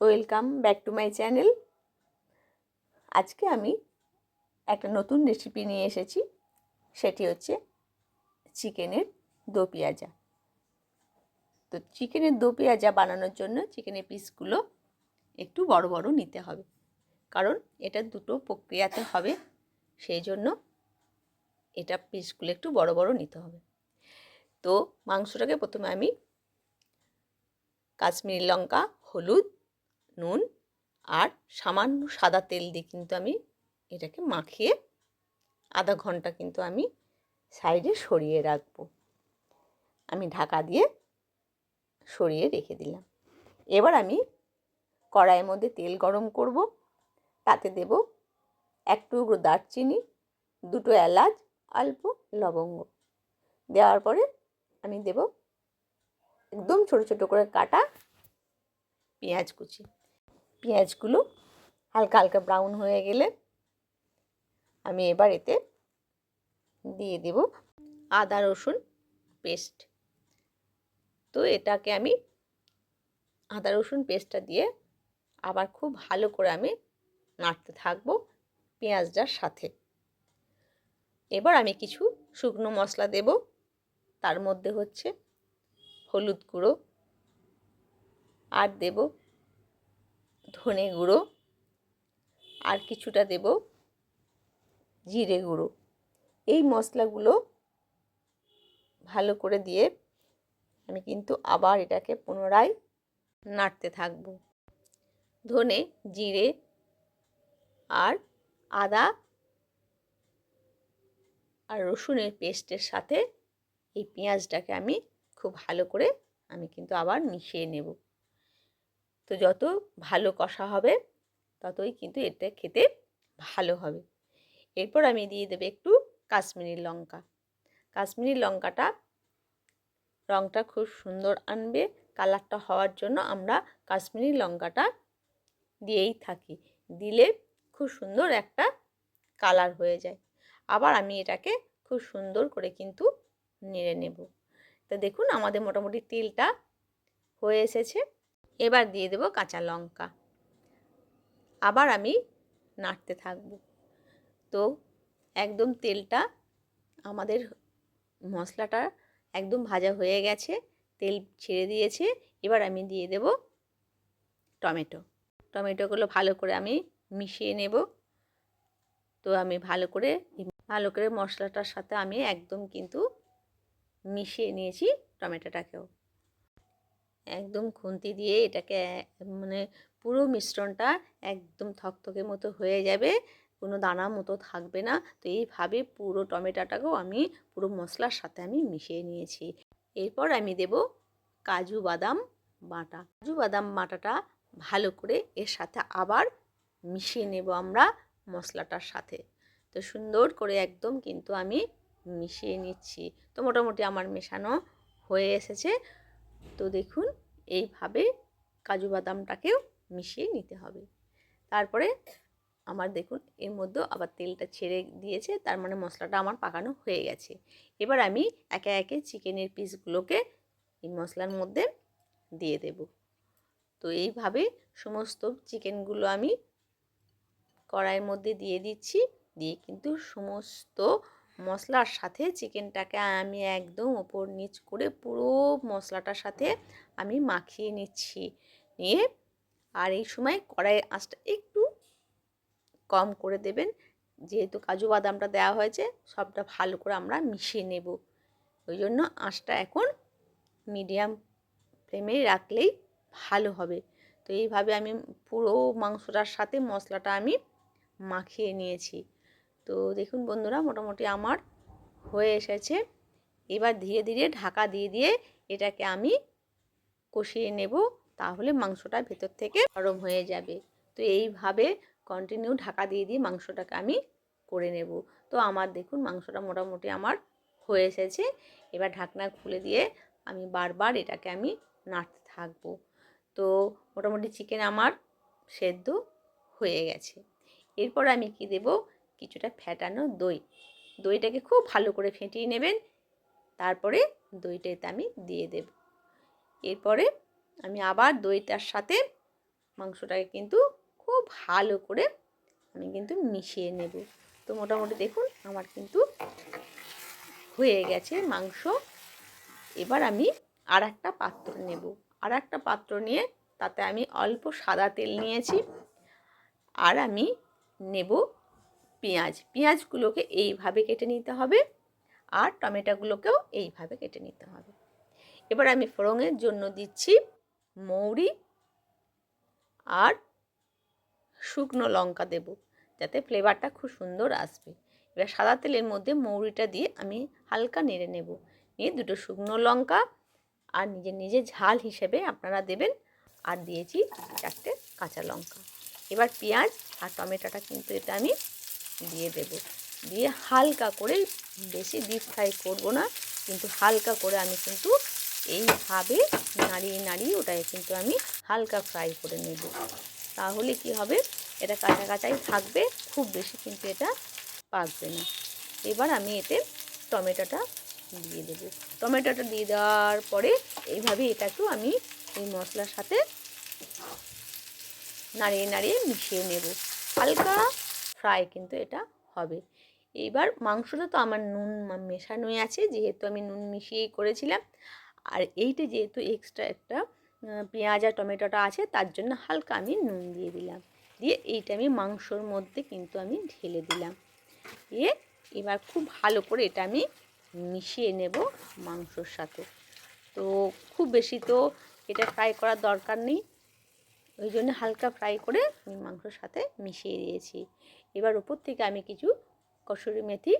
Welcome back to my channel. আজকে আমি একটা নতুন রেসিপি নিয়ে এসেছি, সেটি হচ্ছে চিকেনের দো পেঁয়াজা। তো চিকেনের দো পেঁয়াজা বানানোর জন্য চিকেনের পিসগুলো একটু বড় বড় নিতে হবে, কারণ এটা দুটো প্রক্রিয়াতে হবে, সেই জন্য এটা পিসগুলো একটু বড় বড় নিতে হবে। তো মাংসটাকে প্রথমে আমি কাশ্মীরি লঙ্কা, হলুদ নুন আর সামান্য সাদা তেল দিয়ে কিন্তু আমি এটাকে মাখিয়ে আধা ঘণ্টা কিন্তু আমি সাইডে সরিয়ে রাখব। আমি ঢাকা দিয়ে সরিয়ে রেখে দিলাম। এবার আমি কড়াইয়ের মধ্যে তেল গরম করব। তাতে দেব এক টুকরো দারচিনি, দুটো এলাচ, অল্প লবঙ্গ। দেওয়ার পরে আমি দেব একদম ছোটো ছোটো করে কাটা পেঁয়াজ কুচি। পেঁয়াজগুলো হালকা হালকা ব্রাউন হয়ে গেলে আমি এবার এতে দিয়ে দেব আদা, রসুন পেস্ট। তো এটাকে আমি আদা, রসুন পেস্টটা দিয়ে আবার খুব ভালো করে আমি নাড়তে থাকব পেঁয়াজটার সাথে। এবার আমি কিছু শুকনো মশলা দেব, তার মধ্যে হচ্ছে হলুদ গুঁড়ো, আর দেব ধনে গুঁড়ো আর কিছুটা দেব জিরে গুঁড়ো। এই মশলাগুলো ভালো করে দিয়ে আমি কিন্তু আবার এটাকে পুনরায় নাড়তে থাকব। ধনে, জিরে আর আদা আর রসুনের পেস্টের সাথে এই পেঁয়াজটাকে আমি খুব ভালো করে আমি কিন্তু আবার মিশিয়ে নেব। তো যত ভালো কষা হবে, ততই কিন্তু এটা খেতে ভালো হবে। এরপর আমি দিয়ে দেবো একটু কাশ্মীরি লঙ্কা। কাশ্মীরি লঙ্কাটা রঙটা খুব সুন্দর আনবে। কালারটা হওয়ার জন্য আমরা কাশ্মীরি লঙ্কাটা দিয়েই থাকি। দিলে খুব সুন্দর একটা কালার হয়ে যায়। আবার আমি এটাকে খুব সুন্দর করে কিন্তু নেড়ে নেব। তো দেখুন, আমাদের মোটামুটি তেলটা হয়ে এসেছে। এবার দিয়ে দেব কাঁচা লঙ্কা। আবার আমি নাড়তে থাকব। তো একদম তেলটা আমাদের মশলাটা একদম ভাজা হয়ে গেছে, তেল ছেড়ে দিয়েছে, এবার আমি দিয়ে দেব টমেটো। টমেটোগুলো ভালো করে আমি মিশিয়ে নেব। তো আমি ভালো করে ভালো করে মশলাটার সাথে আমি একদম কিন্তু মিশিয়ে নিয়েছি টমেটোটাকেও। একদম খুন্তি দিয়ে এটাকে মানে পুরো মিশ্রণটা একদম থকথকে মতো হয়ে যাবে, কোনো দানা মতো থাকবে না। তো এইভাবে পুরো টমেটোটাকেও আমি পুরো মশলার সাথে আমি মিশিয়ে নিয়েছি। এরপর আমি দেব কাজু বাদাম বাটা। কাজু বাদাম বাটাটা ভালো করে এর সাথে আবার মিশিয়ে নেব আমরা মশলাটার সাথে। তো সুন্দর করে একদম কিন্তু আমি মিশিয়ে নিচ্ছি। তো মোটামুটি আমার মেশানো হয়ে এসেছে। তো দেখুন, এইভাবে কাজু বাদামটাকেও মিশিয়ে নিতে হবে। তারপরে আমার দেখুন, এর মধ্যেও আবার তেলটা ছেড়ে দিয়েছে, তার মানে মশলাটা আমার পাকানো হয়ে গেছে। এবার আমি একে একে চিকেনের পিসগুলোকে এই মশলার মধ্যে দিয়ে দেব। তো এইভাবে সমস্ত চিকেনগুলো আমি কড়াইয়ের মধ্যে দিয়ে দিচ্ছি, দিয়ে কিন্তু সমস্ত মশলার সাথে চিকেনটাকে আমি একদম ওপর নিচ করে পুরো মশলাটার সাথে আমি মাখিয়ে নিচ্ছি। নিয়ে আর এই সময় কড়াইয়ের আঁচটা একটু কম করে দেবেন। যেহেতু কাজু বাদামটা দেওয়া হয়েছে, সবটা ভালো করে আমরা মিশিয়ে নেব। ওই জন্য আঁচটা এখন মিডিয়াম ফ্লেমে রাখলেই ভালো হবে। তো এইভাবে আমি পুরো মাংসটার সাথে মশলাটা আমি মাখিয়ে নিয়েছি। তো দেখুন বন্ধুরা, মোটামুটি আমার হয়ে এসেছে। এবার ধীরে ধীরে ঢাকা দিয়ে দিয়ে এটাকে আমি কষিয়ে নেব, তাহলে মাংসটা ভেতর থেকে গরম হয়ে যাবে। তো এইভাবে কন্টিনিউ ঢাকা দিয়ে দিয়ে মাংসটাকে আমি করে নেব। তো আমার দেখুন মাংসটা মোটামুটি আমার হয়ে এসেছে। এবার ঢাকনা খুলে দিয়ে আমি বারবার এটাকে আমি নাড়তে থাকব। তো মোটামুটি চিকেন আমার সেদ্ধ হয়ে গেছে। এরপর আমি কি দেব? কিছুটা ফ্যাটানো দই। দইটাকে খুব ভালো করে ফেটিয়ে নেবেন। তারপরে দইটাতে আমি দিয়ে দেব। এরপরে আমি আবার দইটার সাথে মাংসটাকে কিন্তু খুব ভালো করে আমি কিন্তু মিশিয়ে নেব। তো মোটামুটি দেখুন, আমার কিন্তু হয়ে গেছে মাংস। এবার আমি আর একটা পাত্র নেব। আর একটা পাত্র নিয়ে তাতে আমি অল্প সাদা তেল নিয়েছি। আর আমি নেব পেঁয়াজ, পেঁয়াজগুলোকে এইভাবে কেটে নিতে হবে আর টমেটোগুলোকেও এইভাবে কেটে নিতে হবে। এবার আমি ফোড়নের জন্য দিচ্ছি মৌরি আর শুকনো লঙ্কা দেব, যাতে ফ্লেভারটা খুব সুন্দর আসবে। এবার সাদা তেলের মধ্যে মৌরিটা দিয়ে আমি হালকা নেড়ে নেব। নিয়ে দুটো শুকনো লঙ্কা আর নিজের নিজের ঝাল হিসেবে আপনারা দেবেন। আর দিয়েছি চারটে কাঁচা লঙ্কা। এবার পেঁয়াজ আর টমেটোটা কিন্তু এটা আমি দিয়ে দেব। দিয়ে হালকা করে বেশি ডিপ ফ্রাই করব না, কিন্তু হালকা করে আমি কিন্তু এইভাবে নাড়িয়ে নাড়িয়ে ওটাকে কিন্তু আমি হালকা ফ্রাই করে নেব। তাহলে কি হবে? এটা কাঁচা কাঁচাই থাকবে, খুব বেশি কিন্তু এটা পাকবে না। এবার আমি এতে টমেটোটা দিয়ে দেবো। টমেটোটা দিয়ে দেওয়ার পরে এইভাবে এটাকেও আমি এই মশলার সাথে নাড়িয়ে নাড়িয়ে মিশিয়ে নেব। হালকা ফ্রাই কিন্তু এটা হবে। এইবার মাংসটা তো আমার নুন মেশানোই আছে, যেহেতু আমি নুন মিশিয়েই করেছিলাম। আর এইটা যেহেতু এক্সট্রা একটা পেঁয়াজ আর টমেটোটা আছে, তার জন্য হালকা আমি নুন দিয়ে দিলাম। দিয়ে এইটা আমি মাংসর মধ্যে কিন্তু আমি ঢেলে দিলাম। দিয়ে এবার খুব ভালো করে এটা আমি মিশিয়ে নেব মাংসর সাথে। তো খুব বেশি তো এটা ফ্রাই করার দরকার নেই। ওই জন্য হালকা ফ্রাই করে আমি মাংসর সাথে মিশিয়ে দিয়েছি। এবার ওপর থেকে আমি কিছু কসুরি মেথি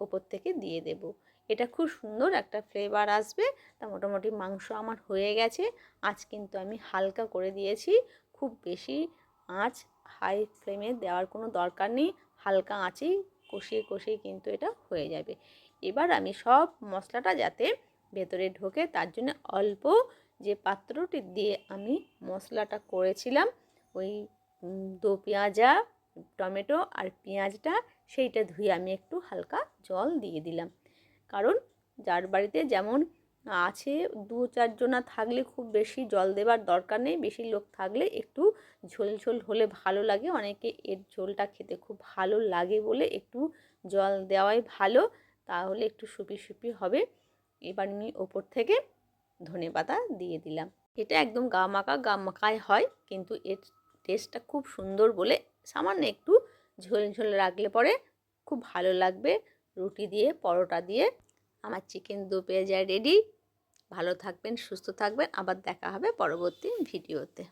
ওপর থেকে দিয়ে দেব। এটা খুব সুন্দর একটা ফ্লেভার আসবে। তা মোটামুটি মাংস আমার হয়ে গেছে। আঁচ কিন্তু আমি হালকা করে দিয়েছি। খুব বেশি আঁচ হাই ফ্লেমে দেওয়ার কোনো দরকার নেই। হালকা আঁচেই কষিয়ে কষিয়ে কিন্তু এটা হয়ে যাবে। এবার আমি সব মশলাটা যাতে ভেতরে ঢোকে তার জন্য অল্প যে পাত্রটি দিয়ে আমি মশলাটা করেছিলাম, ওই দো পেঁয়াজা, টমেটো আর পেঁয়াজটা, সেইটা ধুয়ে আমি একটু হালকা জল দিয়ে দিলাম। কারণ যার বাড়িতে যেমন আছে, দু চারজনা থাকলে খুব বেশি জল দেবার দরকার নেই, বেশি লোক থাকলে একটু ঝোল ঝোল হলে ভালো লাগে। অনেকে এর ঝোলটা খেতে খুব ভালো লাগে বলে একটু জল দেওয়াই ভালো, তাহলে একটু সুপি সুপি হবে। এবার আমি ওপর থেকে ধনে পাতা দিয়ে দিলাম। এটা একদম গা মাখা, গা মাখায় হয়, কিন্তু এর টেস্টটা খুব সুন্দর বলে সামান্য একটু ঝোল ঝোল রাখলে পরে খুব ভালো লাগবে। রুটি দিয়ে, পরোটা দিয়ে আমার চিকেন দু পেঁয়াজা রেডি ভালো থাকবেন, সুস্থ থাকবেন। আবার দেখা হবে পরবর্তী ভিডিওতে